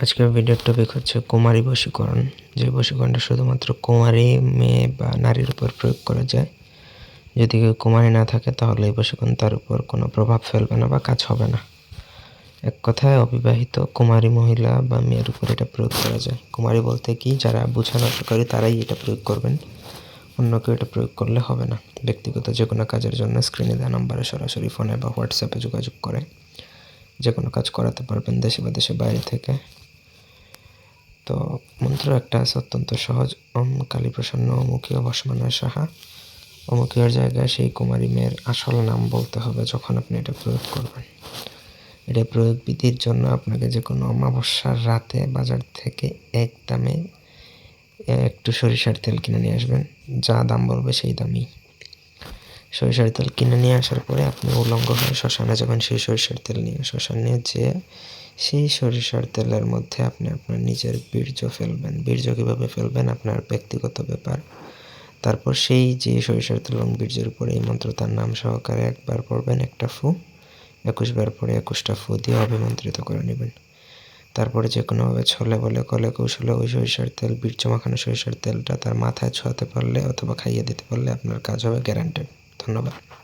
আজকের ভিডিওর টপিক হচ্ছে কুমারী বশীকরণ। যে বশীকরণটা শুধুমাত্র কুমারী মেয়ে বা নারীর উপর প্রয়োগ করা যায়। যদি কেউ কুমারী না থাকে, তাহলে এই বশীকরণ তার উপর কোনো প্রভাব ফেলবে না বা কাজ হবে না। এক কথায় অবিবাহিত কুমারী মহিলা বা মেয়ের উপর এটা প্রয়োগ করা যায়। কুমারী বলতে কি? যারা বোঝানো করে তারাই এটা প্রয়োগ করবেন। অন্য কেউ এটা প্রয়োগ করলে হবে না। ব্যক্তিগত যে কোনো কাজের জন্য স্ক্রিনে দেওয়া নাম্বারে সরাসরি ফোনে বা হোয়াটসঅ্যাপে যোগাযোগ করে। যে কোনো কাজ করাতে পারবেন দেশে বা দেশে বাইরে থেকে। তো মন্ত্র একটা আছে, অত্যন্ত সহজ। ওম কালী প্রসন্ন অমুখী অবসমানের সাহা। অমুখীর জায়গায় সেই কুমারী মেয়ের আসল নাম বলতে হবে যখন আপনি এটা প্রয়োগ করবেন। এটা প্রয়োগ বিধির জন্য আপনাকে যে কোনো অমাবস্যার রাতে বাজার থেকে এক দামে একটু সরিষার তেল কিনে নিয়ে আসবেন। যা দাম বলবে সেই দামই। সরিষার তেল কিনে নিয়ে আসার পরে আপনি উলঙ্গ হয়ে শ্মশানে যাবেন। সেই সরিষার তেল নিয়ে শ্মশানে যেয়ে সেই সরিষার তেলের মধ্যে আপনি আপনার নিজের বীর্য ফেলবেন। বীর্য কীভাবে ফেলবেন? আপনার ব্যক্তিগত ব্যাপার। তারপর সেই যে সরিষার তেল এবং বীর্যের উপরে এই মন্ত্র তার নাম সহকারে একবার পড়বেন, একটা ফু একুশ বার পরে একুশটা ফু দিয়ে অভিমন্ত্রিত করে নেবেন। তারপরে যে কোনোভাবে ছলে বলে কলে কৌশলে ওই সরিষার তেল, বীর্য মাখানো সরিষার তেলটা তার মাথায় ছোঁয়াতে পারলে অথবা খাইয়ে দিতে পারলে আপনার কাজ হবে গ্যারান্টেড ধন্যবাদ।